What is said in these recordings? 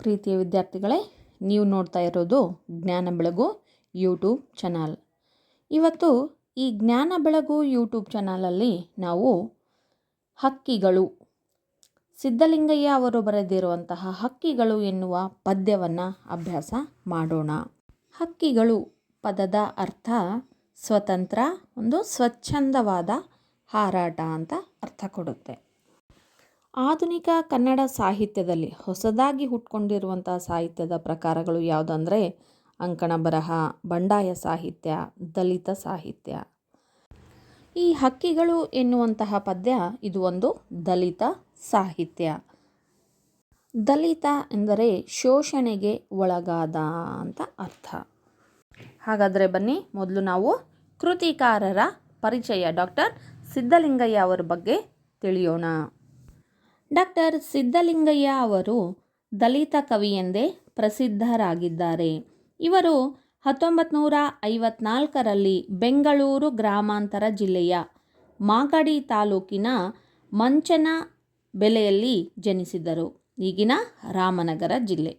ಪ್ರೀತಿಯ ವಿದ್ಯಾರ್ಥಿಗಳೇ, ನೀವು ನೋಡ್ತಾ ಇರೋದು ಜ್ಞಾನ ಬೆಳಗು ಯೂಟ್ಯೂಬ್ ಚಾನಲ್. ಇವತ್ತು ಈ ಜ್ಞಾನ ಬೆಳಗು ಯೂಟ್ಯೂಬ್ ಚಾನಲಲ್ಲಿ ನಾವು ಹಕ್ಕಿಗಳು. ಸಿದ್ಧಲಿಂಗಯ್ಯ ಅವರು ಬರೆದಿರುವಂತಹ ಹಕ್ಕಿಗಳು ಎನ್ನುವ ಪದ್ಯವನ್ನು ಅಭ್ಯಾಸ ಮಾಡೋಣ. ಹಕ್ಕಿಗಳು ಪದದ ಅರ್ಥ ಸ್ವತಂತ್ರ, ಒಂದು ಸ್ವಚ್ಛಂದವಾದ ಹಾರಾಟ ಅಂತ ಅರ್ಥ ಕೊಡುತ್ತೆ. ಆಧುನಿಕ ಕನ್ನಡ ಸಾಹಿತ್ಯದಲ್ಲಿ ಹೊಸದಾಗಿ ಹುಟ್ಕೊಂಡಿರುವಂಥ ಸಾಹಿತ್ಯದ ಪ್ರಕಾರಗಳು ಯಾವುದಂದರೆ ಅಂಕಣ ಬರಹ, ಬಂಡಾಯ ಸಾಹಿತ್ಯ, ದಲಿತ ಸಾಹಿತ್ಯ. ಈ ಹಕ್ಕಿಗಳು ಎನ್ನುವಂತಹ ಪದ್ಯ ಇದು ಒಂದು ದಲಿತ ಸಾಹಿತ್ಯ. ದಲಿತ ಎಂದರೆ ಶೋಷಣೆಗೆ ಒಳಗಾದ ಅಂತ ಅರ್ಥ. ಹಾಗಾದರೆ ಬನ್ನಿ ಮೊದಲು ನಾವು ಕೃತಿಕಾರರ ಪರಿಚಯ ಡಾಕ್ಟರ್ ಸಿದ್ಧಲಿಂಗಯ್ಯ ಅವರ ಬಗ್ಗೆ ತಿಳಿಯೋಣ. ಡಾಕ್ಟರ್ ಸಿದ್ಧಲಿಂಗಯ್ಯ ಅವರು ದಲಿತ ಕವಿ ಎಂದೇ ಪ್ರಸಿದ್ಧರಾಗಿದ್ದಾರೆ. ಇವರು ಹತ್ತೊಂಬತ್ತು ನೂರ ಐವತ್ನಾಲ್ಕರಲ್ಲಿ ಬೆಂಗಳೂರು ಗ್ರಾಮಾಂತರ ಜಿಲ್ಲೆಯ ಮಾಗಡಿ ತಾಲೂಕಿನ ಮಂಚನ ಬೆಲೆಯಲ್ಲಿ ಜನಿಸಿದರು. ಈಗಿನ ರಾಮನಗರ ಜಿಲ್ಲೆ.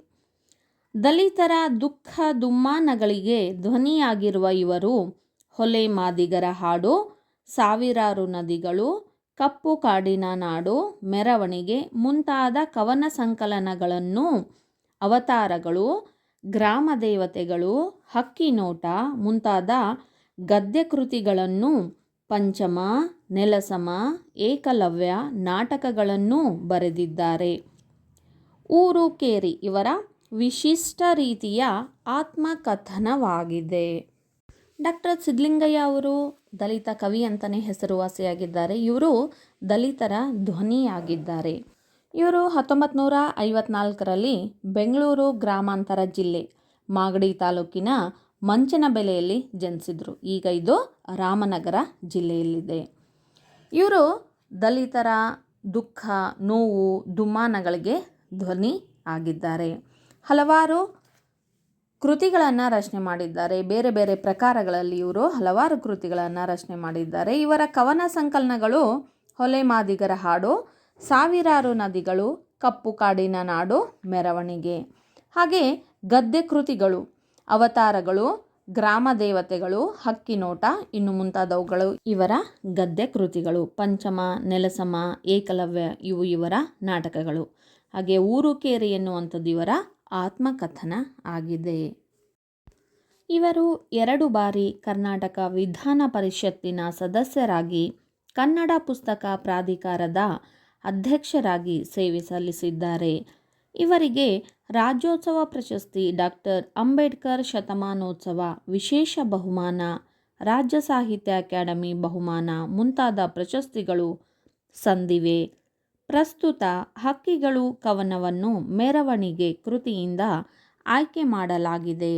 ದಲಿತರ ದುಃಖ ದುಮ್ಮಾನಗಳಿಗೆ ಧ್ವನಿಯಾಗಿರುವ ಇವರು ಹೊಲೆ ಮಾದಿಗರ ಹಾಡು, ಸಾವಿರಾರು ನದಿಗಳು ಕಪ್ಪು ಕಾಡಿನ ನಾಡು ಮೆರವಣಿಗೆ ಮುಂತಾದ ಕವನ ಸಂಕಲನಗಳನ್ನು ಅವತಾರಗಳು, ಗ್ರಾಮ ದೇವತೆಗಳು ಹಕ್ಕಿನೋಟ ಮುಂತಾದ ಗದ್ಯ ಕೃತಿಗಳನ್ನು ಪಂಚಮ, ನೆಲಸಮ, ಏಕಲವ್ಯ ನಾಟಕಗಳನ್ನು ಬರೆದಿದ್ದಾರೆ. ಊರು ಕೇರಿ ಇವರ ವಿಶಿಷ್ಟ ರೀತಿಯ ಆತ್ಮಕಥನವಾಗಿದೆ. ಡಾಕ್ಟರ್ ಸಿದ್ಧಲಿಂಗಯ್ಯ ಅವರು ದಲಿತ ಕವಿ ಅಂತಲೇ ಹೆಸರುವಾಸಿಯಾಗಿದ್ದಾರೆ. ಇವರು ದಲಿತರ ಧ್ವನಿಯಾಗಿದ್ದಾರೆ. ಇವರು ಹತ್ತೊಂಬತ್ತು ನೂರ ಐವತ್ನಾಲ್ಕರಲ್ಲಿ ಬೆಂಗಳೂರು ಗ್ರಾಮಾಂತರ ಜಿಲ್ಲೆ, ಮಾಗಡಿ ತಾಲೂಕಿನ ಮಂಚನಬೆಲೆಯಲ್ಲಿ ಜನಿಸಿದರು. ಈಗ ಇದು ರಾಮನಗರ ಜಿಲ್ಲೆಯಲ್ಲಿದೆ. ಇವರು ದಲಿತರ ದುಃಖ, ನೋವು, ದುಮ್ಮಾನಗಳಿಗೆ ಧ್ವನಿ ಆಗಿದ್ದಾರೆ ಹಲವಾರು ಕೃತಿಗಳನ್ನು ರಚನೆ ಮಾಡಿದ್ದಾರೆ. ಬೇರೆ ಬೇರೆ ಪ್ರಕಾರಗಳಲ್ಲಿ ಇವರು ಹಲವಾರು ಕೃತಿಗಳನ್ನು ರಚನೆ ಮಾಡಿದ್ದಾರೆ. ಇವರ ಕವನ ಸಂಕಲನಗಳು ಹೊಲೆ ಮಾದಿಗರ ಹಾಡು, ಸಾವಿರಾರು ನದಿಗಳು, ಕಪ್ಪು ಕಾಡಿನ ನಾಡು, ಮೆರವಣಿಗೆ. ಹಾಗೆ ಗದ್ದೆ ಕೃತಿಗಳು, ಅವತಾರಗಳು, ಗ್ರಾಮ ದೇವತೆಗಳು ಹಕ್ಕಿನೋಟ ಇನ್ನು ಮುಂತಾದವುಗಳು ಇವರ ಗದ್ದೆ ಕೃತಿಗಳು. ಪಂಚಮ, ನೆಲಸಮ, ಏಕಲವ್ಯ ಇವು ಇವರ ನಾಟಕಗಳು. ಹಾಗೆ ಊರು ಕೇರಿ ಎನ್ನುವಂಥದ್ದು ಇವರ ಆತ್ಮಕಥನ ಆಗಿದೆ. ಇವರು ಎರಡು ಬಾರಿ ಕರ್ನಾಟಕ ವಿಧಾನ ಪರಿಷತ್ತಿನ ಸದಸ್ಯರಾಗಿ, ಕನ್ನಡ ಪುಸ್ತಕ ಪ್ರಾಧಿಕಾರದ ಅಧ್ಯಕ್ಷರಾಗಿ ಸೇವೆ ಸಲ್ಲಿಸಿದ್ದಾರೆ. ಇವರಿಗೆ ರಾಜ್ಯೋತ್ಸವ ಪ್ರಶಸ್ತಿ ಡಾಕ್ಟರ್ ಅಂಬೇಡ್ಕರ್ ಶತಮಾನೋತ್ಸವ ವಿಶೇಷ ಬಹುಮಾನ, ರಾಜ್ಯ ಸಾಹಿತ್ಯ ಅಕಾಡೆಮಿ ಬಹುಮಾನ ಮುಂತಾದ ಪ್ರಶಸ್ತಿಗಳು ಸಂದಿವೆ. ಪ್ರಸ್ತುತ ಹಕ್ಕಿಗಳು ಕವನವನ್ನು ಮೆರವಣಿಗೆ ಕೃತಿಯಿಂದ ಆಯ್ಕೆ ಮಾಡಲಾಗಿದೆ.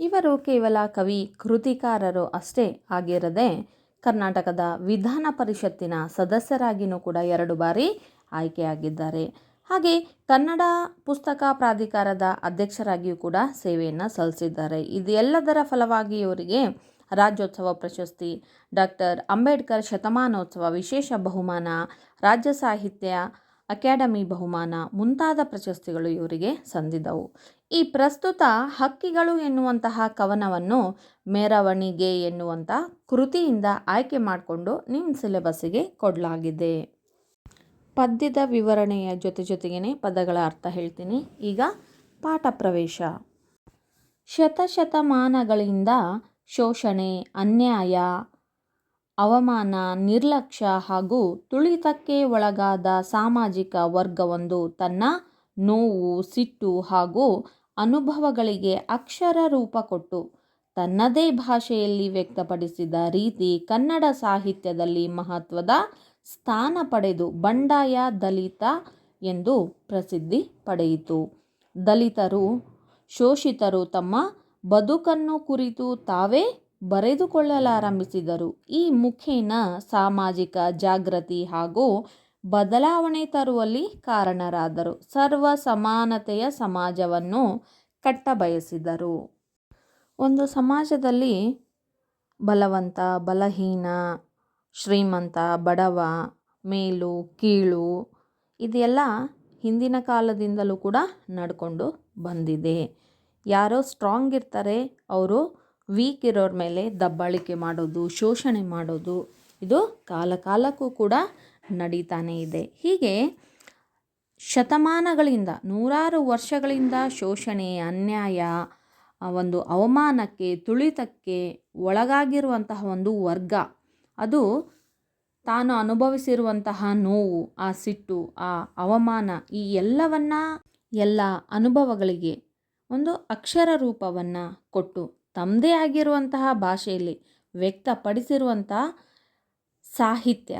ಇವರು ಕೇವಲ ಕವಿ, ಕೃತಿಕಾರರು ಅಷ್ಟೇ ಆಗಿರದೆ ಕರ್ನಾಟಕದ ವಿಧಾನ ಪರಿಷತ್ತಿನ ಸದಸ್ಯರಾಗಿಯೂ ಕೂಡ ಎರಡು ಬಾರಿ ಆಯ್ಕೆಯಾಗಿದ್ದಾರೆ. ಹಾಗೆ ಕನ್ನಡ ಪುಸ್ತಕ ಪ್ರಾಧಿಕಾರದ ಅಧ್ಯಕ್ಷರಾಗಿಯೂ ಕೂಡ ಸೇವೆಯನ್ನು ಸಲ್ಲಿಸಿದ್ದಾರೆ. ಇದೆಲ್ಲದರ ಫಲವಾಗಿ ಇವರಿಗೆ ರಾಜ್ಯೋತ್ಸವ ಪ್ರಶಸ್ತಿ. ಡಾಕ್ಟರ್ ಅಂಬೇಡ್ಕರ್ ಶತಮಾನೋತ್ಸವ ವಿಶೇಷ ಬಹುಮಾನ. ರಾಜ್ಯ ಸಾಹಿತ್ಯ ಅಕಾಡೆಮಿ ಬಹುಮಾನ ಮುಂತಾದ ಪ್ರಶಸ್ತಿಗಳು ಇವರಿಗೆ ಸಂದಿದ್ದವು ಈ ಪ್ರಸ್ತುತ ಹಕ್ಕಿಗಳು ಎನ್ನುವಂತಹ ಕವನವನ್ನು ಮೆರವಣಿಗೆ ಎನ್ನುವಂಥ ಕೃತಿಯಿಂದ ಆಯ್ಕೆ ಮಾಡಿಕೊಂಡು ನಿಮ್ಮ ಸಿಲೆಬಸ್ಸಿಗೆ ಕೊಡಲಾಗಿದೆ. ಪದ್ಯದ ವಿವರಣೆಯ ಜೊತೆ ಜೊತೆಗೇ ಪದಗಳ ಅರ್ಥ ಹೇಳ್ತೀನಿ. ಈಗ ಪಾಠ ಪ್ರವೇಶ. ಶತಶತಮಾನಗಳಿಂದ ಶೋಷಣೆ, ಅನ್ಯಾಯ, ಅವಮಾನ, ನಿರ್ಲಕ್ಷ್ಯ ಹಾಗೂ ತುಳಿತಕ್ಕೆ ಒಳಗಾದ ಸಾಮಾಜಿಕ ವರ್ಗವೊಂದು ತನ್ನ ನೋವು, ಸಿಟ್ಟು ಹಾಗೂ ಅನುಭವಗಳಿಗೆ ಅಕ್ಷರ ರೂಪ ಕೊಟ್ಟು ತನ್ನದೇ ಭಾಷೆಯಲ್ಲಿ ವ್ಯಕ್ತಪಡಿಸಿದ ರೀತಿ ಕನ್ನಡ ಸಾಹಿತ್ಯದಲ್ಲಿ ಮಹತ್ವದ ಸ್ಥಾನ ಪಡೆದು ಬಂಡಾಯ ದಲಿತ ಎಂದು ಪ್ರಸಿದ್ಧಿ ಪಡೆಯಿತು. ದಲಿತರು, ಶೋಷಿತರು ತಮ್ಮ ಬದುಕನ್ನು ಕುರಿತು ತಾವೇ ಬರೆದುಕೊಳ್ಳಲಾರಂಭಿಸಿದರು. ಈ ಮುಖೇನ ಸಾಮಾಜಿಕ ಜಾಗೃತಿ ಹಾಗೂ ಬದಲಾವಣೆ ತರುವಲ್ಲಿ ಕಾರಣರಾದರು. ಸರ್ವ ಸಮಾನತೆಯ ಸಮಾಜವನ್ನು ಕಟ್ಟಬಯಸಿದರು. ಒಂದು ಸಮಾಜದಲ್ಲಿ ಬಲವಂತ, ಬಲಹೀನ, ಶ್ರೀಮಂತ, ಬಡವ, ಮೇಲು, ಕೀಳು ಇದೆಲ್ಲ ಹಿಂದಿನ ಕಾಲದಿಂದಲೂ ಕೂಡ ನಡ್ಕೊಂಡು ಬಂದಿದೆ. ಯಾರೋ ಸ್ಟ್ರಾಂಗ್ ಇರ್ತಾರೆ, ಅವರು ವೀಕ್ ಇರೋರ ಮೇಲೆ ದಬ್ಬಾಳಿಕೆ ಮಾಡೋದು, ಶೋಷಣೆ ಮಾಡೋದು, ಇದು ಕಾಲ ಕಾಲಕ್ಕೂ ಕೂಡ ನಡೀತಾನೇ ಇದೆ. ಹೀಗೆ ಶತಮಾನಗಳಿಂದ, ನೂರಾರು ವರ್ಷಗಳಿಂದ ಶೋಷಣೆ, ಅನ್ಯಾಯ ಒಂದು ಅವಮಾನಕ್ಕೆ, ತುಳಿತಕ್ಕೆ ಒಳಗಾಗಿರುವಂತಹ ಒಂದು ವರ್ಗ, ಅದು ತಾನು ಅನುಭವಿಸಿರುವಂತಹ ನೋವು, ಆ ಸಿಟ್ಟು, ಆ ಅವಮಾನ, ಈ ಎಲ್ಲವನ್ನ ಎಲ್ಲ ಅನುಭವಗಳಿಗೆ ಒಂದು ಅಕ್ಷರ ರೂಪವನ್ನು ಕೊಟ್ಟು ತಮ್ಮದೇ ಆಗಿರುವಂತಹ ಭಾಷೆಯಲ್ಲಿ ವ್ಯಕ್ತಪಡಿಸಿರುವಂಥ ಸಾಹಿತ್ಯ.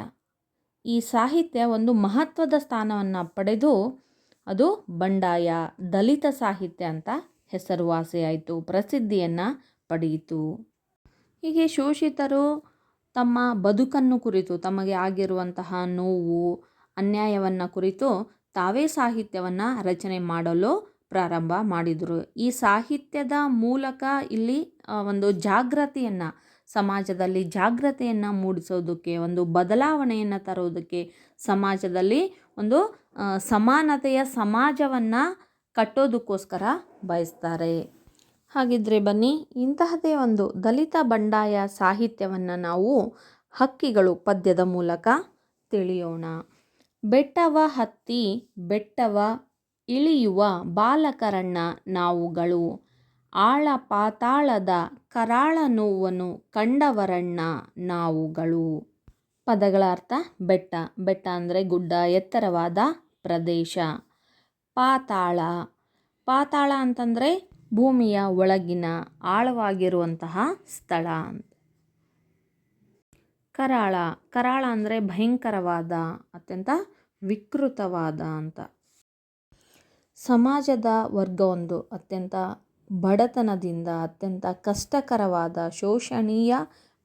ಈ ಸಾಹಿತ್ಯ ಒಂದು ಮಹತ್ವದ ಸ್ಥಾನವನ್ನು ಪಡೆದು ಅದು ಬಂಡಾಯ, ದಲಿತ ಸಾಹಿತ್ಯ ಅಂತ ಹೆಸರುವಾಸಿಯಾಯಿತು, ಪ್ರಸಿದ್ಧಿಯನ್ನು ಪಡೆಯಿತು. ಹೀಗೆ ಶೋಷಿತರು ತಮ್ಮ ಬದುಕನ್ನು ಕುರಿತು, ತಮಗೆ ಆಗಿರುವಂತಹ ನೋವು, ಅನ್ಯಾಯವನ್ನು ಕುರಿತು ತಾವೇ ಸಾಹಿತ್ಯವನ್ನು ರಚನೆ ಮಾಡಲು ಪ್ರಾರಂಭ ಮಾಡಿದರು. ಈ ಸಾಹಿತ್ಯದ ಮೂಲಕ ಇಲ್ಲಿ ಒಂದು ಜಾಗೃತಿಯನ್ನು ಸಮಾಜದಲ್ಲಿ ಜಾಗೃತೆಯನ್ನು ಮೂಡಿಸೋದಕ್ಕೆ, ಒಂದು ಬದಲಾವಣೆಯನ್ನು ತರೋದಕ್ಕೆ, ಸಮಾಜದಲ್ಲಿ ಒಂದು ಸಮಾನತೆಯ ಸಮಾಜವನ್ನು ಕಟ್ಟೋದಕ್ಕೋಸ್ಕರ ಬಯಸ್ತಾರೆ. ಹಾಗಿದ್ರೆ ಬನ್ನಿ ಇಂತಹದೇ ಒಂದು ದಲಿತ ಬಂಡಾಯ ಸಾಹಿತ್ಯವನ್ನು ನಾವು ಹಕ್ಕಿಗಳು ಪದ್ಯದ ಮೂಲಕ ತಿಳಿಯೋಣ. ಬೆಟ್ಟವ ಹತ್ತಿ, ಬೆಟ್ಟವ ಇಳಿಯುವ ಬಾಲಕರಣ್ಣ ನಾವುಗಳು. ಆಳ ಪಾತಾಳದ ಕರಾಳ ನೋವನ್ನು ಕಂಡವರಣ್ಣ ನಾವುಗಳು. ಪದಗಳ ಅರ್ಥ ಬೆಟ್ಟ. ಬೆಟ್ಟ ಅಂದರೆ ಗುಡ್ಡ, ಎತ್ತರವಾದ ಪ್ರದೇಶ. ಪಾತಾಳ. ಪಾತಾಳ ಅಂತಂದರೆ ಭೂಮಿಯ ಒಳಗಿನ ಆಳವಾಗಿರುವಂತಹ ಸ್ಥಳ. ಕರಾಳ. ಕರಾಳ ಅಂದರೆ ಭಯಂಕರವಾದ, ಅತ್ಯಂತ ವಿಕೃತವಾದ ಅಂತ. ಸಮಾಜದ ವರ್ಗವೊಂದು ಅತ್ಯಂತ ಬಡತನದಿಂದ ಅತ್ಯಂತ ಕಷ್ಟಕರವಾದ ಶೋಷಣೀಯ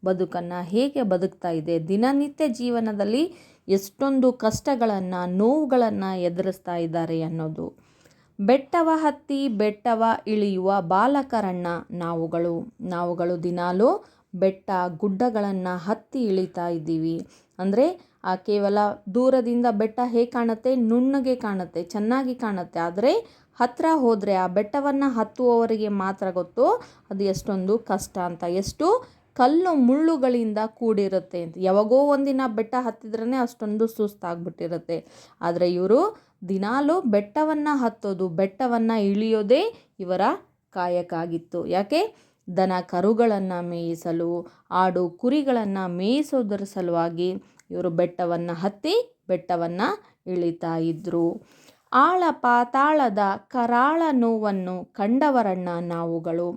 ಬದುಕನ್ನು ಹೇಗೆ ಬದುಕ್ತಾ ಇದೆ? ದಿನನಿತ್ಯ ಜೀವನದಲ್ಲಿ ಎಷ್ಟೊಂದು ಕಷ್ಟಗಳನ್ನು, ನೋವುಗಳನ್ನು ಎದುರಿಸ್ತಾ ಇದ್ದಾರೆ ಅನ್ನೋದು. ಬೆಟ್ಟವ ಹತ್ತಿ, ಬೆಟ್ಟವ ಇಳಿಯುವ ಬಾಲಕರಣ್ಣ ನಾವುಗಳು ನಾವುಗಳು ದಿನಾಲೂ ಬೆಟ್ಟ ಗುಡ್ಡಗಳನ್ನು ಹತ್ತಿ ಇಳಿತಾ ಇದ್ದೀವಿ. ಅಂದರೆ ಕೇವಲ ದೂರದಿಂದ ಬೆಟ್ಟ ಹೇಗೆ ಕಾಣುತ್ತೆ? ನುಣ್ಣಗೆ ಕಾಣುತ್ತೆ, ಚೆನ್ನಾಗಿ ಕಾಣುತ್ತೆ. ಆದರೆ ಹತ್ತಿರ ಹೋದರೆ ಆ ಬೆಟ್ಟವನ್ನು ಹತ್ತುವವರಿಗೆ ಮಾತ್ರ ಗೊತ್ತು. ಅದು ಎಷ್ಟೊಂದು ಕಷ್ಟ ಅಂತ. ಎಷ್ಟು ಕಲ್ಲು ಮುಳ್ಳುಗಳಿಂದ ಕೂಡಿರುತ್ತೆ ಅಂತ. ಯಾವಾಗೋ ಒಂದಿನ ಬೆಟ್ಟ ಹತ್ತಿದ್ರೇ ಅಷ್ಟೊಂದು ಸುಸ್ತಾಗ್ಬಿಟ್ಟಿರುತ್ತೆ. ಆದರೆ ಇವರು ದಿನಾಲೂ ಬೆಟ್ಟವನ್ನು ಹತ್ತೋದು, ಬೆಟ್ಟವನ್ನು ಇಳಿಯೋದೇ ಇವರ ಕಾಯಕ ಆಗಿತ್ತು ಯಾಕೆ? ದನ ಕರುಗಳನ್ನು ಮೇಯಿಸಲು, ಆಡು ಕುರಿಗಳನ್ನು ಮೇಯಿಸೋದರ ಸಲುವಾಗಿ ಇವರು ಬೆಟ್ಟವನ್ನು ಹತ್ತಿ ಬೆಟ್ಟವನ್ನು ಇಳಿತಾ ಇದ್ದರು ಆಳ ಪಾತಾಳದ ಕರಾಳ ನೋವನ್ನು ಕಂಡವರಣ್ಣ ನಾವುಗಳು.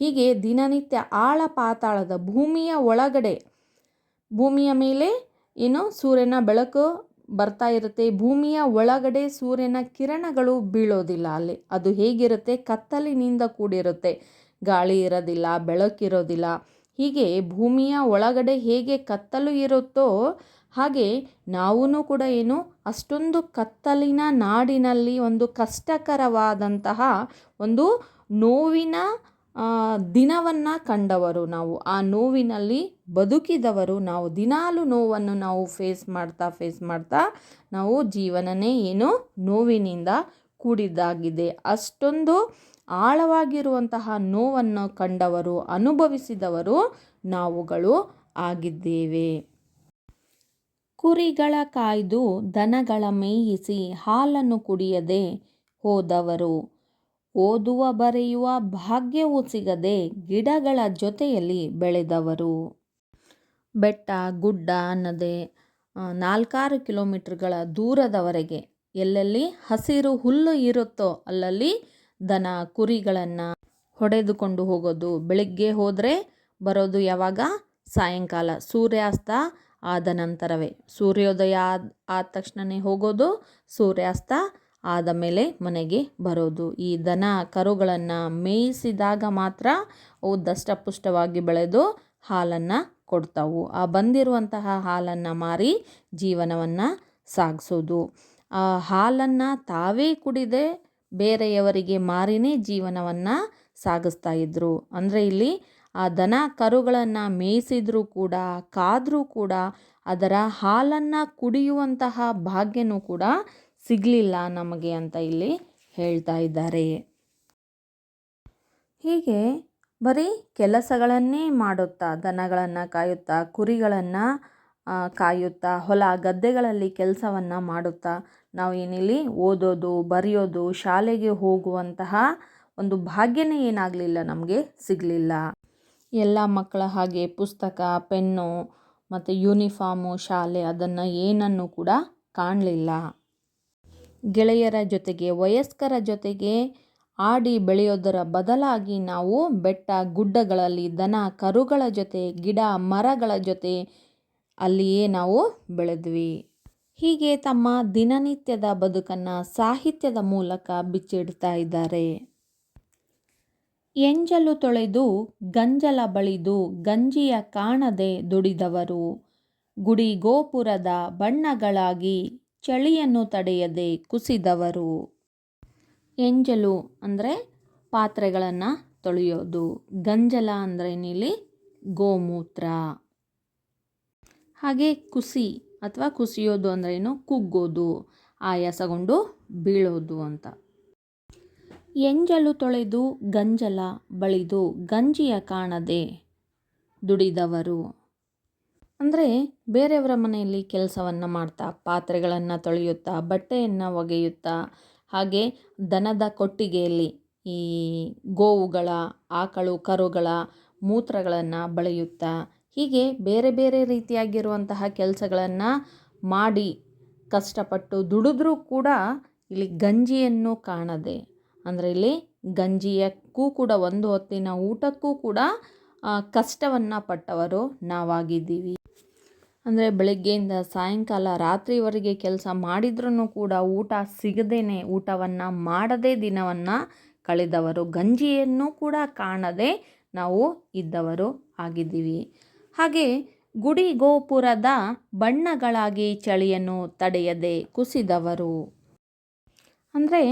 ಹೀಗೆ ದಿನನಿತ್ಯ ಆಳ ಪಾತಾಳದ ಭೂಮಿಯ ಒಳಗಡೆ, ಭೂಮಿಯ ಮೇಲೆ ಏನು ಸೂರ್ಯನ ಬೆಳಕು ಬರ್ತಾ ಇರುತ್ತೆ, ಭೂಮಿಯ ಒಳಗಡೆ ಸೂರ್ಯನ ಕಿರಣಗಳು ಬೀಳೋದಿಲ್ಲ. ಅಲ್ಲಿ ಅದು ಹೇಗಿರುತ್ತೆ? ಕತ್ತಲಿನಿಂದ ಕೂಡಿರುತ್ತೆ. ಗಾಳಿ ಇರೋದಿಲ್ಲ, ಬೆಳಕಿರೋದಿಲ್ಲ. ಹೀಗೆ ಭೂಮಿಯ ಒಳಗಡೆ ಹೇಗೆ ಕತ್ತಲು ಇರುತ್ತೋ ಹಾಗೆ ನಾವೂ ಕೂಡ ಏನು ಅಷ್ಟೊಂದು ಕತ್ತಲಿನ ನಾಡಿನಲ್ಲಿ ಒಂದು ಕಷ್ಟಕರವಾದಂತಹ ಒಂದು ನೋವಿನ ದಿನವನ್ನು ಕಂಡವರು ನಾವು. ಆ ನೋವಿನಲ್ಲಿ ಬದುಕಿದವರು ನಾವು. ದಿನಾಲು ನೋವನ್ನು ನಾವು ಫೇಸ್ ಮಾಡ್ತಾ ಫೇಸ್ ಮಾಡ್ತಾ ನಾವು ಜೀವನನೇ ಏನು ನೋವಿನಿಂದ ಕೂಡಿದ್ದಾಗಿದೆ. ಅಷ್ಟೊಂದು ಆಳವಾಗಿರುವಂತಹ ನೋವನ್ನು ಕಂಡವರು, ಅನುಭವಿಸಿದವರು ನಾವುಗಳು ಆಗಿದ್ದೇವೆ. ಕುರಿಗಳ ಕಾಯ್ದು ದನಗಳ ಮೇಯಿಸಿ ಹಾಲನ್ನು ಕುಡಿಯದೆ ಹೋದವರು. ಓದುವ ಬರೆಯುವ ಭಾಗ್ಯವೂ ಸಿಗದೆ ಗಿಡಗಳ ಜೊತೆಯಲ್ಲಿ ಬೆಳೆದವರು. ಬೆಟ್ಟ, ಗುಡ್ಡ ಅನ್ನದೆ ನಾಲ್ಕಾರು ಕಿಲೋಮೀಟರ್ಗಳ ದೂರದವರೆಗೆ ಎಲ್ಲೆಲ್ಲಿ ಹಸಿರು ಹುಲ್ಲು ಇರುತ್ತೋ ಅಲ್ಲಲ್ಲಿ ದನ ಕುರಿಗಳನ್ನು ಹೊಡೆದುಕೊಂಡು ಹೋಗೋದು. ಬೆಳಿಗ್ಗೆ ಹೋದರೆ ಬರೋದು ಯಾವಾಗ? ಸಾಯಂಕಾಲ. ಸೂರ್ಯಾಸ್ತ ಆದ ನಂತರವೇ. ಸೂರ್ಯೋದಯ ಆದ ಆದ ತಕ್ಷಣವೇ ಹೋಗೋದು, ಸೂರ್ಯಾಸ್ತ ಆದ ಮೇಲೆ ಮನೆಗೆ ಬರೋದು. ಈ ದನ ಕರುಗಳನ್ನು ಮೇಯಿಸಿದಾಗ ಮಾತ್ರ ಅವು ದಷ್ಟಪುಷ್ಟವಾಗಿ ಬೆಳೆದು ಹಾಲನ್ನು ಕೊಡ್ತಾವು. ಆ ಬಂದಿರುವಂತಹ ಹಾಲನ್ನು ಮಾರಿ ಜೀವನವನ್ನು ಸಾಗಿಸೋದು. ಆ ಹಾಲನ್ನು ತಾವೇ ಕುಡಿದೆ ಬೇರೆಯವರಿಗೆ ಮಾರಿನೇ ಜೀವನವನ್ನು ಸಾಗಿಸ್ತಾ ಇದ್ದರು ಅಂದರೆ ಇಲ್ಲಿ ಆ ದನ ಕರುಗಳನ್ನು ಮೇಯಿಸಿದ್ರೂ ಕೂಡ, ಕಾದರೂ ಕೂಡ, ಅದರ ಹಾಲನ್ನು ಕುಡಿಯುವಂತಹ ಭಾಗ್ಯನೂ ಕೂಡ ಸಿಗಲಿಲ್ಲ ನಮಗೆ ಅಂತ ಇಲ್ಲಿ ಹೇಳ್ತಾ ಇದ್ದಾರೆ. ಹೀಗೆ ಬರೀ ಕೆಲಸಗಳನ್ನೇ ಮಾಡುತ್ತಾ, ದನಗಳನ್ನು ಕಾಯುತ್ತಾ, ಕುರಿಗಳನ್ನು ಕಾಯುತ್ತಾ, ಹೊಲ ಗದ್ದೆಗಳಲ್ಲಿ ಕೆಲಸವನ್ನು ಮಾಡುತ್ತಾ ನಾವು ಏನಿಲ್ಲಿ ಓದೋದು, ಬರೆಯೋದು, ಶಾಲೆಗೆ ಹೋಗುವಂತಹ ಒಂದು ಭಾಗ್ಯನೇ ಏನಾಗಲಿಲ್ಲ ನಮಗೆ, ಸಿಗಲಿಲ್ಲ. ಎಲ್ಲ ಮಕ್ಕಳ ಹಾಗೆ ಪುಸ್ತಕ, ಪೆನ್ನು ಮತ್ತು ಯೂನಿಫಾರ್ಮು ಶಾಲೆ ಅದನ್ನು ಏನನ್ನು ಕೂಡ ಕಾಣಲಿಲ್ಲ. ಗೆಳೆಯರ ಜೊತೆಗೆ, ವಯಸ್ಕರ ಜೊತೆಗೆ ಆಡಿ ಬೆಳೆಯೋದರ ಬದಲಾಗಿ ನಾವು ಬೆಟ್ಟ, ಗುಡ್ಡಗಳಲ್ಲಿ ದನ, ಕರುಗಳ ಜೊತೆ, ಗಿಡ, ಮರಗಳ ಜೊತೆ ಅಲ್ಲಿಯೇ ನಾವು ಬೆಳೆದ್ವಿ. ಹೀಗೆ ತಮ್ಮ ದಿನನಿತ್ಯದ ಬದುಕನ್ನು ಸಾಹಿತ್ಯದ ಮೂಲಕ ಬಿಚ್ಚಿಡ್ತಾ ಇದ್ದಾರೆ. ಎಂಜಲು ತೊಳೆದು, ಗಂಜಲ ಬಳಿದು, ಗಂಜಿಯ ಕಾಣದೆ ದುಡಿದವರು. ಗುಡಿ ಗೋಪುರದ ಬಣ್ಣಗಳಾಗಿ ಚಳಿಯನ್ನು ತಡೆಯದೆ ಕುಸಿದವರು. ಎಂಜಲು ಅಂದರೆ ಪಾತ್ರೆಗಳನ್ನು ತೊಳೆಯೋದು. ಗಂಜಲ ಅಂದರೆ ನೀಲಿ ಗೋಮೂತ್ರ. ಹಾಗೆ ಕುಸಿ. ಅಥವಾ ಕುಸಿಯೋದು ಅಂದ್ರೇನು ಕುಗ್ಗೋದು, ಆಯಾಸಗೊಂಡು ಬೀಳೋದು ಅಂತ. ಎಂಜಲು ತೊಳೆದು ಗಂಜಲ ಬಳಿದು ಗಂಜಿಯ ಕಾಣದೆ ದುಡಿದವರು. ಅಂದರೆ ಬೇರೆಯವರ ಮನೆಯಲ್ಲಿ ಕೆಲಸವನ್ನು ಮಾಡ್ತಾ, ಪಾತ್ರೆಗಳನ್ನು ತೊಳೆಯುತ್ತಾ, ಬಟ್ಟೆಯನ್ನು ಒಗೆಯುತ್ತಾ, ಹಾಗೆ ದನದ ಕೊಟ್ಟಿಗೆಯಲ್ಲಿ ಈ ಗೋವುಗಳ, ಆಕಳು, ಕರುಗಳ, ಮೂತ್ರಗಳನ್ನು ಬಳಿಯುತ್ತಾ ಹೀಗೆ ಬೇರೆ ಬೇರೆ ರೀತಿಯಾಗಿರುವಂತಹ ಕೆಲಸಗಳನ್ನು ಮಾಡಿ ಕಷ್ಟಪಟ್ಟು ದುಡಿದ್ರೂ ಕೂಡ ಇಲ್ಲಿ ಗಂಜಿಯನ್ನು ಕಾಣದೆ, ಅಂದರೆ ಇಲ್ಲಿ ಗಂಜಿಯಕ್ಕೂ ಕೂಡ ಒಂದು ಹೊತ್ತಿನ ಊಟಕ್ಕೂ ಕೂಡ ಕಷ್ಟವನ್ನು ಪಟ್ಟವರು ನಾವಾಗಿದ್ದೀವಿ. ಅಂದರೆ ಬೆಳಗ್ಗೆಯಿಂದ ಸಾಯಂಕಾಲ ರಾತ್ರಿವರೆಗೆ ಕೆಲಸ ಮಾಡಿದ್ರೂ ಕೂಡ ಊಟ ಸಿಗದೇನೆ ಊಟವನ್ನು ಮಾಡದೇ ದಿನವನ್ನು ಕಳೆದವರು. ಗಂಜಿಯನ್ನು ಕೂಡ ಕಾಣದೆ ನಾವು ಇದ್ದವರು ಆಗಿದ್ದೀವಿ. ಹಾಗೆ ಗುಡಿ ಗೋಪುರದ ಬಣ್ಣಗಳಾಗಿ ಚಳಿಯನ್ನು ತಡೆಯದೆ ಕುಸಿದವರು. ಅಂದರೆ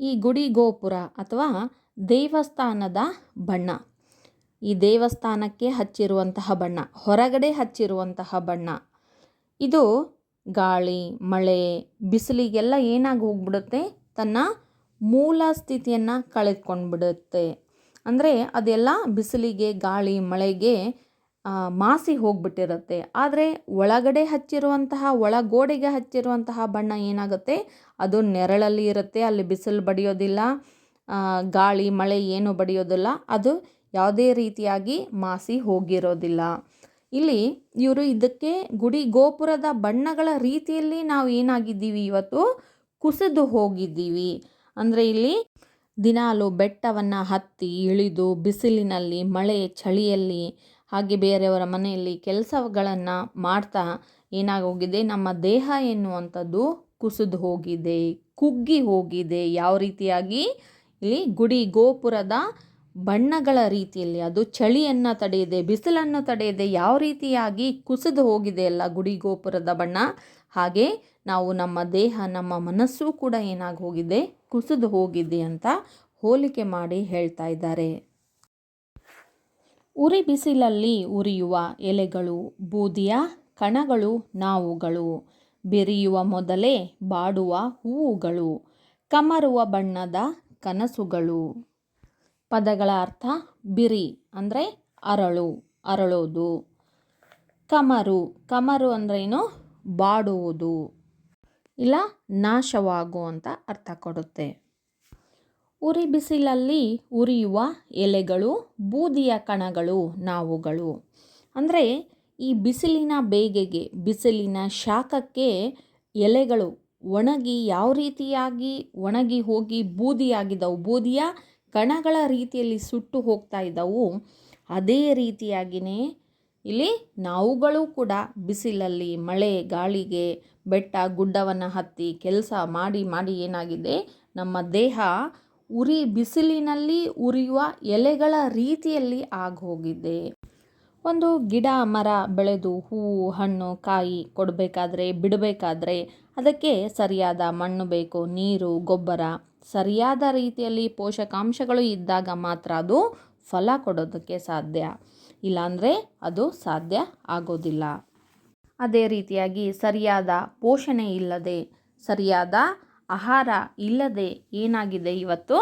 ಈ ಗುಡಿ ಗೋಪುರ ಅಥವಾ ದೇವಸ್ಥಾನದ ಬಣ್ಣ. ಈ ದೇವಸ್ಥಾನಕ್ಕೆ ಹಚ್ಚಿರುವಂತಹ ಬಣ್ಣ, ಹೊರಗಡೆ ಹಚ್ಚಿರುವಂತಹ ಬಣ್ಣ. ಇದು ಗಾಳಿ, ಮಳೆ, ಬಿಸಿಲಿಗೆಲ್ಲ ಏನಾಗಿ ಹೋಗ್ಬಿಡುತ್ತೆ? ತನ್ನ ಮೂಲ ಸ್ಥಿತಿಯನ್ನು ಕಳೆದುಕೊಂಡ್ಬಿಡುತ್ತೆ. ಅಂದರೆ ಅದೆಲ್ಲ ಬಿಸಿಲಿಗೆ, ಗಾಳಿ, ಮಳೆಗೆ ಮಾಸಿ ಹೋಗ್ಬಿಟ್ಟಿರುತ್ತೆ. ಆದರೆ ಒಳಗಡೆ ಹಚ್ಚಿರುವಂತಹ, ಒಳಗೋಡೆಗೆ ಹಚ್ಚಿರುವಂತಹ ಬಣ್ಣ ಏನಾಗುತ್ತೆ? ಅದು ನೆರಳಲ್ಲಿ ಇರುತ್ತೆ, ಅಲ್ಲಿ ಬಿಸಿಲು ಬಡಿಯೋದಿಲ್ಲ ಗಾಳಿ, ಮಳೆ ಏನು ಬಡಿಯೋದಿಲ್ಲ. ಅದು ಯಾವುದೇ ರೀತಿಯಾಗಿ ಮಾಸಿ ಹೋಗಿರೋದಿಲ್ಲ. ಇಲ್ಲಿ ಇವರು ಇದಕ್ಕೆ ಗುಡಿ ಗೋಪುರದ ಬಣ್ಣಗಳ ರೀತಿಯಲ್ಲಿ ನಾವು ಏನಾಗಿದ್ದೀವಿ ಇವತ್ತು? ಕುಸಿದು ಹೋಗಿದ್ದೀವಿ. ಅಂದರೆ ಇಲ್ಲಿ ದಿನಾಲು ಬೆಟ್ಟವನ್ನು ಹತ್ತಿ ಇಳಿದು, ಬಿಸಿಲಿನಲ್ಲಿ, ಮಳೆ, ಚಳಿಯಲ್ಲಿ ಹಾಗೆ ಬೇರೆಯವರ ಮನೆಯಲ್ಲಿ ಕೆಲಸಗಳನ್ನು ಮಾಡ್ತಾ ಏನಾಗೋಗಿದೆ, ನಮ್ಮ ದೇಹ ಎನ್ನುವಂಥದ್ದು ಕುಸಿದು ಹೋಗಿದೆ, ಕುಗ್ಗಿ ಹೋಗಿದೆ. ಯಾವ ರೀತಿಯಾಗಿ? ಇಲ್ಲಿ ಗುಡಿ ಗೋಪುರದ ಬಣ್ಣಗಳ ರೀತಿಯಲ್ಲಿ, ಅದು ಚಳಿಯನ್ನು ತಡೆಯದೆ, ಬಿಸಿಲನ್ನು ತಡೆಯದೆ ಯಾವ ರೀತಿಯಾಗಿ ಕುಸಿದು ಹೋಗಿದೆ ಅಲ್ಲ ಗುಡಿ ಗೋಪುರದ ಬಣ್ಣ? ಹಾಗೆ ನಾವು ನಮ್ಮ ದೇಹ, ನಮ್ಮ ಮನಸ್ಸು ಕೂಡ ಏನಾಗಿ ಹೋಗಿದೆ ಕುಸಿದು ಹೋಗಿದೆ ಅಂತ ಹೋಲಿಕೆ ಮಾಡಿ ಹೇಳ್ತಾ ಇದ್ದಾರೆ. ಉರಿ ಬಿಸಿಲಲ್ಲಿ ಉರಿಯುವ ಎಲೆಗಳು, ಬೂದಿಯ ಕಣಗಳು, ನಾವುಗಳು. ಬೆರೆಯುವ ಮೊದಲೇ ಬಾಡುವ ಹೂವುಗಳು. ಕಮರುವ ಬಣ್ಣದ ಕನಸುಗಳು. ಪದಗಳ ಅರ್ಥ ಬಿರಿ ಅಂದರೆ ಅರಳು, ಅರಳೋದು. ಕಮರು ಕಮರು ಅಂದ್ರೇನು ಬಾಡುವುದು. ಇಲ್ಲ ನಾಶವಾಗುವಂಥ ಅರ್ಥ ಕೊಡುತ್ತೆ. ಉರಿ ಬಿಸಿಲಲ್ಲಿ ಉರಿಯುವ ಎಲೆಗಳು, ಬೂದಿಯ ಕಣಗಳು, ನಾವುಗಳು. ಅಂದರೆ ಈ ಬಿಸಿಲಿನ ಬೇಗೆಗೆ, ಬಿಸಿಲಿನ ಶಾಖಕ್ಕೆ ಎಲೆಗಳು ಒಣಗಿ ಯಾವ ರೀತಿಯಾಗಿ ಒಣಗಿ ಹೋಗಿ ಬೂದಿಯಾಗಿದ್ದವು, ಬೂದಿಯ ಕಣಗಳ ರೀತಿಯಲ್ಲಿ ಸುಟ್ಟು ಹೋಗ್ತಾ ಇದ್ದವು, ಅದೇ ರೀತಿಯಾಗಿಯೇ ಇಲ್ಲಿ ನಾವುಗಳು ಕೂಡ ಬಿಸಿಲಲ್ಲಿ ಮಳೆ, ಗಾಳಿಗೆ ಬೆಟ್ಟ, ಗುಡ್ಡವನ್ನು ಹತ್ತಿ ಕೆಲಸ ಮಾಡಿ ಮಾಡಿ ಏನಾಗಿದೆ, ನಮ್ಮ ದೇಹ ಉರಿ ಬಿಸಿಲಿನಲ್ಲಿ ಉರಿಯುವ ಎಲೆಗಳ ರೀತಿಯಲ್ಲಿ ಆಗೋಗಿದೆ ಒಂದು ಗಿಡ, ಮರ ಬೆಳೆದು ಹೂವು, ಹಣ್ಣು, ಕಾಯಿ ಕೊಡಬೇಕಾದ್ರೆ, ಬಿಡಬೇಕಾದ್ರೆ ಅದಕ್ಕೆ ಸರಿಯಾದ ಮಣ್ಣು ಬೇಕು, ನೀರು, ಗೊಬ್ಬರ. ಸರಿಯಾದ ರೀತಿಯಲ್ಲಿ ಪೋಷಕಾಂಶಗಳು ಇದ್ದಾಗ ಮಾತ್ರ ಅದು ಫಲ ಕೊಡೋದಕ್ಕೆ ಸಾಧ್ಯ. ಇಲ್ಲಾಂದರೆ ಅದು ಸಾಧ್ಯ ಆಗೋದಿಲ್ಲ. ಅದೇ ರೀತಿಯಾಗಿ ಸರಿಯಾದ ಪೋಷಣೆ ಇಲ್ಲದೆ, ಸರಿಯಾದ ಆಹಾರ ಇಲ್ಲದೆ ಏನಾಗಿದೆ ಇವತ್ತು?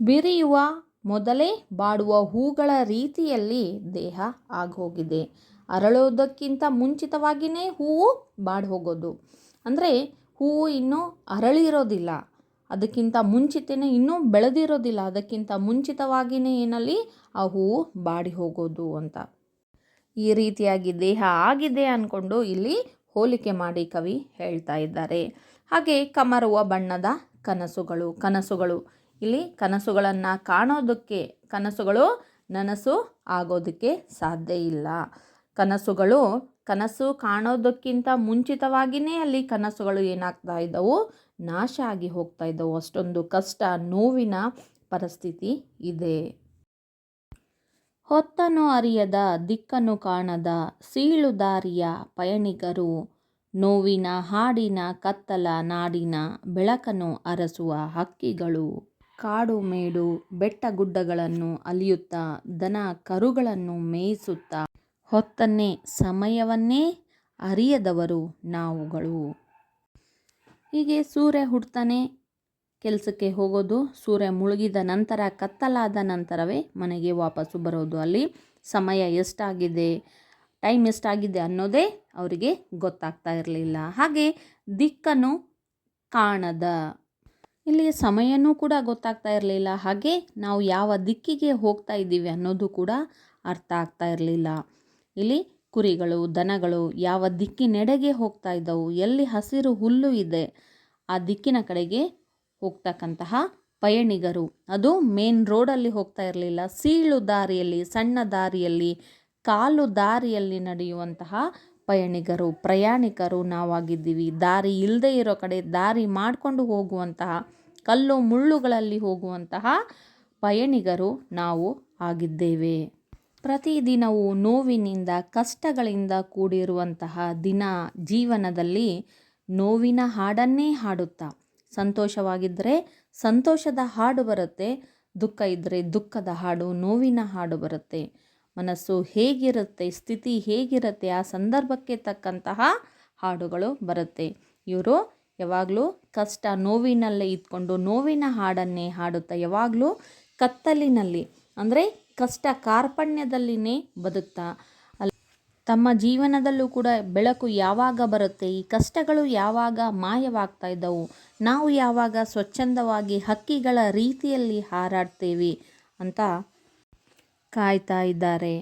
ಬಿರಿಯುವ ಮೊದಲೇ ಬಾಡುವ ಹೂಗಳ ರೀತಿಯಲ್ಲಿ ದೇಹ ಆಗೋಗಿದೆ. ಅರಳೋದಕ್ಕಿಂತ ಮುಂಚಿತವಾಗಿಯೇ ಹೂವು ಬಾಡಿ ಹೋಗೋದು ಅಂದರೆ ಹೂವು ಇನ್ನೂ ಅರಳಿರೋದಿಲ್ಲ. ಅದಕ್ಕಿಂತ ಮುಂಚಿತನೇ ಇನ್ನೂ ಬೆಳೆದಿರೋದಿಲ್ಲ. ಅದಕ್ಕಿಂತ ಮುಂಚಿತವಾಗಿಯೇ ಏನಲ್ಲಿ ಆ ಹೂವು ಬಾಡಿ ಹೋಗೋದು ಅಂತ. ಈ ರೀತಿಯಾಗಿ ದೇಹ ಆಗಿದೆ ಅಂದ್ಕೊಂಡು ಇಲ್ಲಿ ಹೋಲಿಕೆ ಮಾಡಿ ಕವಿ ಹೇಳ್ತಾ ಇದ್ದಾರೆ. ಹಾಗೆ ಕಮರುವ ಬಣ್ಣದ ಕನಸುಗಳು ಕನಸುಗಳು. ಇಲ್ಲಿ ಕನಸುಗಳನ್ನು ಕಾಣೋದಕ್ಕೆ, ಕನಸುಗಳು ನನಸು ಆಗೋದಕ್ಕೆ ಸಾಧ್ಯ ಇಲ್ಲ. ಕನಸುಗಳು, ಕನಸು ಕಾಣೋದಕ್ಕಿಂತ ಮುಂಚಿತವಾಗಿಯೇ ಅಲ್ಲಿ ಕನಸುಗಳು ಏನಾಗ್ತಾ ಇದ್ದವು? ನಾಶ ಆಗಿ ಹೋಗ್ತಾ ಇದ್ದವು. ಅಷ್ಟೊಂದು ಕಷ್ಟ, ನೋವಿನ ಪರಿಸ್ಥಿತಿ ಇದೆ. ಹೊತ್ತನ್ನು ಅರಿಯದ ದಿಕ್ಕನ್ನು ಕಾಣದ, ಸೀಳು ದಾರಿಯ ಪಯಣಿಗರು ನೋವಿನ, ಹಾಡಿನ, ಕತ್ತಲ, ನಾಡಿನ ಬೆಳಕನ್ನು ಅರಸುವ ಹಕ್ಕಿಗಳು. ಕಾಡು ಮೇಡು ಬೆಟ್ಟ ಗುಡ್ಡಗಳನ್ನು ಅಲಿಯುತ್ತಾ ದನ ಕರುಗಳನ್ನು ಮೇಯಿಸುತ್ತಾ ಹೊತ್ತನ್ನೇ ಸಮಯವನ್ನೇ ಅರಿಯದವರು ನಾವುಗಳು. ಹೀಗೆ ಸೂರ್ಯ ಹುಡ್ತಾನೆ ಕೆಲಸಕ್ಕೆ ಹೋಗೋದು, ಸೂರ್ಯ ಮುಳುಗಿದ ನಂತರ, ಕತ್ತಲಾದ ನಂತರವೇ ಮನೆಗೆ ವಾಪಸ್ಸು ಬರೋದು. ಅಲ್ಲಿ ಸಮಯ ಎಷ್ಟಾಗಿದೆ? ಟೈಮ್ ಎಷ್ಟಾಗಿದೆ ಅನ್ನೋದೇ ಅವರಿಗೆ ಗೊತ್ತಾಗ್ತಾ ಇರಲಿಲ್ಲ. ಹಾಗೆ ದಿಕ್ಕನ್ನು ಕಾಣದ. ಇಲ್ಲಿ ಸಮಯನೂ ಕೂಡ ಗೊತ್ತಾಗ್ತಾ ಇರಲಿಲ್ಲ. ಹಾಗೆ ನಾವು ಯಾವ ದಿಕ್ಕಿಗೆ ಹೋಗ್ತಾ ಇದ್ದೀವಿ ಅನ್ನೋದು ಕೂಡ ಅರ್ಥ ಆಗ್ತಾ ಇರಲಿಲ್ಲ. ಇಲ್ಲಿ ಕುರಿಗಳು, ದನಗಳು ಯಾವ ದಿಕ್ಕಿನೆಡೆಗೆ ಹೋಗ್ತಾ ಇದ್ದವು? ಎಲ್ಲಿ ಹಸಿರು ಹುಲ್ಲು ಇದೆ? ಆ ದಿಕ್ಕಿನ ಕಡೆಗೆ ಹೋಗ್ತಕ್ಕಂತಹ ಪಯಣಿಗರು. ಅದು ಮೇನ್ ರೋಡಲ್ಲಿ ಹೋಗ್ತಾ ಇರಲಿಲ್ಲ. ಸೀಳು ದಾರಿಯಲ್ಲಿ, ಸಣ್ಣ ದಾರಿಯಲ್ಲಿ ಕಾಲು ದಾರಿಯಲ್ಲಿ ನಡೆಯುವಂತಹ ಪಯಣಿಗರು, ಪ್ರಯಾಣಿಕರು ನಾವಾಗಿದ್ದೀವಿ. ದಾರಿ ಇಲ್ಲದೆ ಇರೋ ಕಡೆ ದಾರಿ ಮಾಡಿಕೊಂಡು ಹೋಗುವಂತಹ, ಕಲ್ಲು ಮುಳ್ಳುಗಳಲ್ಲಿ ಹೋಗುವಂತಹ ಪಯಣಿಗರು ನಾವು ಆಗಿದ್ದೇವೆ. ಪ್ರತಿದಿನವೂ ನೋವಿನಿಂದ, ಕಷ್ಟಗಳಿಂದ ಕೂಡಿರುವಂತಹ ದಿನ ಜೀವನದಲ್ಲಿ ನೋವಿನ ಹಾಡನ್ನೇ ಹಾಡುತ್ತಾ, ಸಂತೋಷವಾಗಿದ್ದರೆ ಸಂತೋಷದ ಹಾಡು ಬರುತ್ತೆ, ದುಃಖ ಇದ್ದರೆ ದುಃಖದ ಹಾಡು, ನೋವಿನ ಹಾಡು ಬರುತ್ತೆ. ಮನಸ್ಸು ಹೇಗಿರುತ್ತೆ, ಸ್ಥಿತಿ ಹೇಗಿರುತ್ತೆ, ಆ ಸಂದರ್ಭಕ್ಕೆ ತಕ್ಕಂತಹ ಹಾಡುಗಳು ಬರುತ್ತೆ. ಇವರು ಯಾವಾಗಲೂ ಕಷ್ಟ ನೋವಿನಲ್ಲೇ ಇದ್ಕೊಂಡು, ನೋವಿನ ಹಾಡನ್ನೇ ಹಾಡುತ್ತಾ ಯಾವಾಗಲೂ ಕತ್ತಲಿನಲ್ಲಿ, ಅಂದರೆ ಕಷ್ಟ ಕಾರ್ಪಣ್ಯದಲ್ಲಿನೇ ಬದುಕ್ತಾ. ಅಲ್ಲಿ ತಮ್ಮ ಜೀವನದಲ್ಲೂ ಕೂಡ ಬೆಳಕು ಯಾವಾಗ ಬರುತ್ತೆ, ಈ ಕಷ್ಟಗಳು ಯಾವಾಗ ಮಾಯವಾಗ್ತಾ ಇದ್ದವು, ನಾವು ಯಾವಾಗ ಸ್ವಚ್ಛಂದವಾಗಿ ಹಕ್ಕಿಗಳ ರೀತಿಯಲ್ಲಿ ಹಾರಾಡ್ತೇವೆ ಅಂತ ಕಾಯ್ತಾ ಇದ್ದಾರೆ.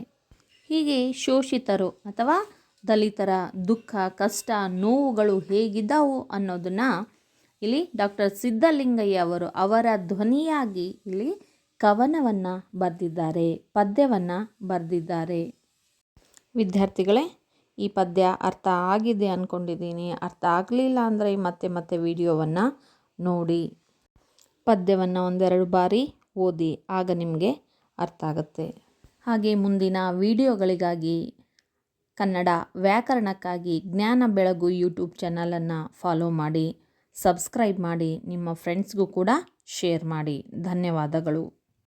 ಹೀಗೆ ಶೋಷಿತರು ಅಥವಾ ದಲಿತರ ದುಃಖ, ಕಷ್ಟ, ನೋವುಗಳು ಹೇಗಿದ್ದವು ಅನ್ನೋದನ್ನು ಇಲ್ಲಿ ಡಾಕ್ಟರ್ ಸಿದ್ಧಲಿಂಗಯ್ಯ ಅವರು ಅವರ ಧ್ವನಿಯಾಗಿ ಇಲ್ಲಿ ಕವನವನ್ನು ಬರೆದಿದ್ದಾರೆ, ಪದ್ಯವನ್ನು ಬರೆದಿದ್ದಾರೆ. ವಿದ್ಯಾರ್ಥಿಗಳೇ, ಈ ಪದ್ಯ ಅರ್ಥ ಆಗಿದೆ ಅಂದ್ಕೊಂಡಿದ್ದೀನಿ ಅರ್ಥ ಆಗಲಿಲ್ಲ ಅಂದರೆ ಮತ್ತೆ ಮತ್ತೆ ವಿಡಿಯೋವನ್ನು ನೋಡಿ. ಪದ್ಯವನ್ನು ಒಂದೆರಡು ಬಾರಿ ಓದಿ, ಆಗ ನಿಮಗೆ ಅರ್ಥ ಆಗುತ್ತೆ. ಹಾಗೆ ಮುಂದಿನ ವಿಡಿಯೋಗಳಿಗಾಗಿ ಕನ್ನಡ ವ್ಯಾಕರಣಕ್ಕಾಗಿ ಜ್ಞಾನ ಬೆಳಗು ಯೂಟ್ಯೂಬ್ ಚಾನಲನ್ನು ಫಾಲೋ ಮಾಡಿ, ಸಬ್ಸ್ಕ್ರೈಬ್ ಮಾಡಿ, ನಿಮ್ಮ ಫ್ರೆಂಡ್ಸ್ಗೂ ಕೂಡ ಶೇರ್ ಮಾಡಿ. ಧನ್ಯವಾದಗಳು.